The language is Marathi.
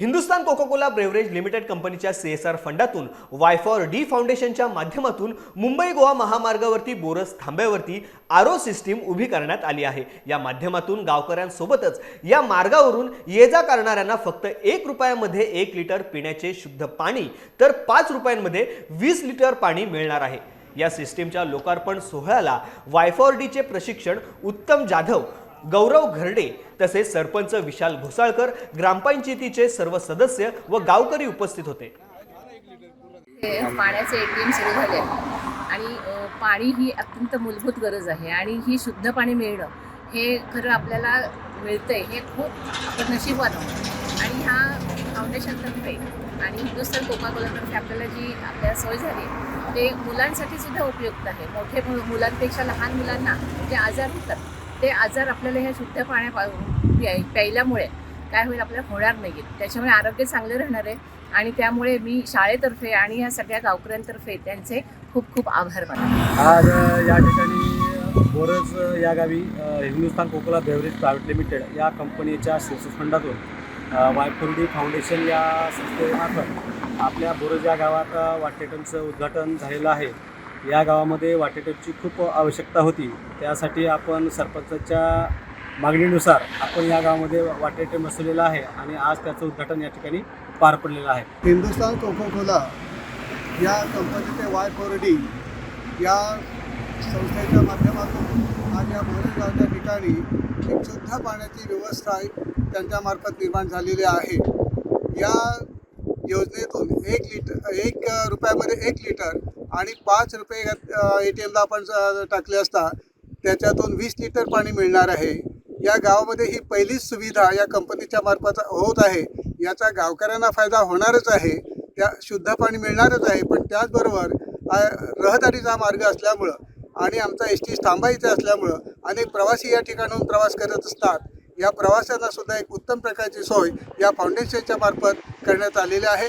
Hindustan Coca Cola beverage limited कंपनीच्या सी एस आर फंडातून वाय फॉर डी फाउंडेशनच्या माध्यमातून मुंबई गोवा महामार्गावरती बोरस थांब्यावरती आरो सिस्टीम उभी करण्यात आली आहे. या माध्यमातून गावकऱ्यांसोबतच या मार्गावरून ये जा करणाऱ्यांना फक्त एक रुपयामध्ये एक लिटर पिण्याचे शुद्ध पाणी तर पाच रुपयांमध्ये वीस लिटर पाणी मिळणार आहे. या सिस्टीमच्या लोकार्पण सोहळ्याला वायफॉर डीचे प्रशिक्षण उत्तम जाधव गौरव घरडे तसेच सरपंच विशाल घोसाळकर ग्रामपंचायतीचे सर्व सदस्य व गावकरी उपस्थित होते. पाण्याचे एटीएम सुरू झाले आणि पाणी ही अत्यंत मूलभूत गरज आहे आणि ही शुद्ध पाणी मिळणं हे खरं आपल्याला मिळतंय हे खूप आपण नशीबवान आणि ह्या फाउंडेशनतर्फे आणि हिंदुस्थान कोकाकोलातर्फे आपल्याला जी आपल्या सोय झाली ते मुलांसाठी सुद्धा उपयुक्त आहे. मोठे मुलांपेक्षा लहान मुलांना जे आजार होतात ते आजार आपल्याला ह्या शुद्ध पाण्या पा- प्याय- प्यायल्यामुळे काय होईल आपल्याला होणार नाही त्याच्यामुळे आरोग्य चांगलं राहणार आहे आणि त्यामुळे मी शाळेतर्फे आणि ह्या सगळ्या गावकऱ्यांतर्फे त्यांचे खूप खूप आभार मानतो. आज या ठिकाणी बोरज या गावी Hindustan Coca Cola beverage private limited या कंपनीच्या शीर्ष फंडातून वायफुर्डी फाउंडेशन या संस्थेमार्फत आपल्या बोरज या गावात वाटेटनचं उद्घाटन झालेलं आहे. या गावामध्ये वाटेटची खूप आवश्यकता होती. त्यासाठी आपण सरपंचाच्या मागणीनुसार आपण या गावामध्ये वाटेटे बसवलेलं आहे आणि आज त्याचं उद्घाटन या ठिकाणी पार पडलेलं आहे. हिंदुस्तान कोको कोला या कंपनीचे वाय फोर डी या संस्थेच्या माध्यमातून आज या बोरेगावच्या ठिकाणी एक शुद्ध पाण्याची व्यवस्था त्यांच्यामार्फत निर्माण झालेली आहे. या योजनेतून एक लिटर एक रुपयामध्ये एक लिटर आणि पाच रुपये ए टी एमला आपण टाकले असता त्याच्यातून वीस लिटर पाणी मिळणार आहे. या गावामध्ये ही पहिलीच सुविधा या कंपनीच्या मार्फत होत आहे. याचा गावकऱ्यांना फायदा होणारच आहे. त्या शुद्ध पाणी मिळणारच आहे. पण त्याचबरोबर रहदारीचा मार्ग असल्यामुळं आणि आमचा एस टी थांबा इथे असल्यामुळं अनेक प्रवासी या ठिकाणाहून प्रवास करत असतात. या प्रवाशांना सुद्धा एक उत्तम प्रकारची सोय या फाउंडेशनच्या मार्फत करण्यात आलेली आहे